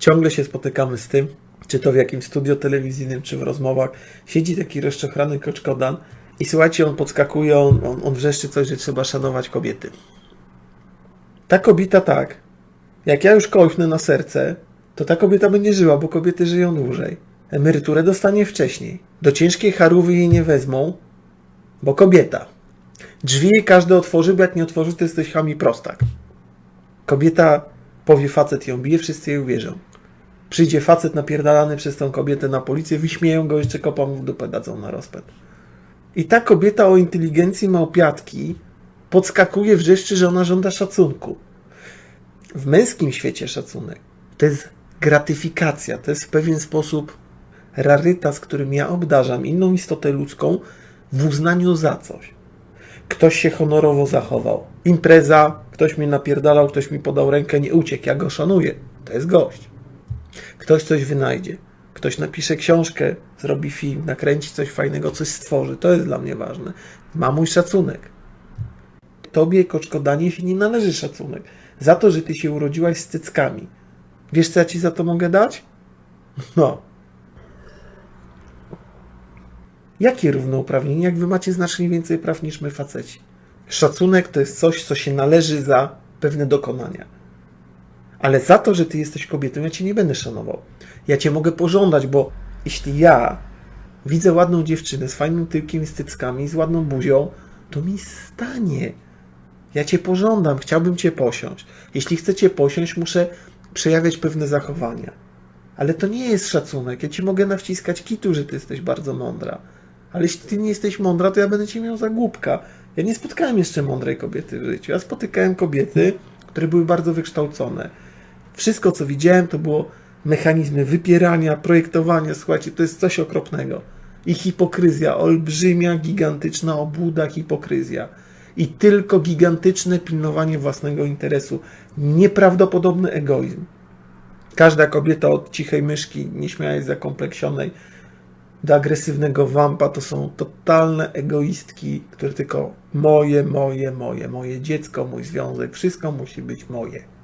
Ciągle się spotykamy z tym, czy to w jakimś studio telewizyjnym, czy w rozmowach. Siedzi taki rozczochrany koczkodan i słuchajcie, on podskakuje, on, on, wrzeszczy coś, że trzeba szanować kobiety. Ta kobieta tak, jak ja już kołchnę na serce, to ta kobieta będzie żyła, bo kobiety żyją dłużej. Emeryturę dostanie wcześniej. Do ciężkiej charówy jej nie wezmą, bo kobieta. Drzwi każdy otworzy, bo jak nie otworzy, to jesteś chami prostak. Kobieta powie, facet ją bije, wszyscy jej uwierzą. Przyjdzie facet napierdalany przez tą kobietę na policję, wyśmieją go, jeszcze kopa mu w dupę dadzą na rozpęd. I ta kobieta o inteligencji małpiatki podskakuje, wrzeszczy, że ona żąda szacunku. W męskim świecie szacunek to jest gratyfikacja, to jest w pewien sposób rarytas, którym ja obdarzam inną istotę ludzką w uznaniu za coś. Ktoś się honorowo zachował. Impreza, ktoś mnie napierdalał, ktoś mi podał rękę, nie uciekł, ja go szanuję. To jest gość. Ktoś coś wynajdzie. Ktoś napisze książkę, zrobi film, nakręci coś fajnego, coś stworzy. To jest dla mnie ważne. Ma mój szacunek. Tobie, koczkodanie, się nie należy szacunek. Za to, że ty się urodziłaś z cyckami. Wiesz, co ja ci za to mogę dać? No. Jakie równouprawnienie, jak wy macie znacznie więcej praw niż my faceci? Szacunek to jest coś, co się należy za pewne dokonania. Ale za to, że ty jesteś kobietą, ja cię nie będę szanował. Ja cię mogę pożądać, bo jeśli ja widzę ładną dziewczynę z fajnym tyłkiem i z z ładną buzią, to mi stanie. Ja cię pożądam, chciałbym cię posiąść. Jeśli chcę cię posiąść, muszę przejawiać pewne zachowania. Ale to nie jest szacunek. Ja ci mogę nawciskać kitu, że ty jesteś bardzo mądra. Ale jeśli ty nie jesteś mądra, to ja będę cię miał za głupka. Ja nie spotkałem jeszcze mądrej kobiety w życiu. Ja spotykałem kobiety, które były bardzo wykształcone. Wszystko, co widziałem, to było mechanizmy wypierania, projektowania. Słuchajcie, to jest coś okropnego. I hipokryzja, olbrzymia, gigantyczna obłuda hipokryzja. I tylko gigantyczne pilnowanie własnego interesu. Nieprawdopodobny egoizm. Każda kobieta od cichej myszki, nieśmiałej, zakompleksionej, do agresywnego wampa to są totalne egoistki, które tylko moje, moje, moje, moje dziecko, mój związek, wszystko musi być moje.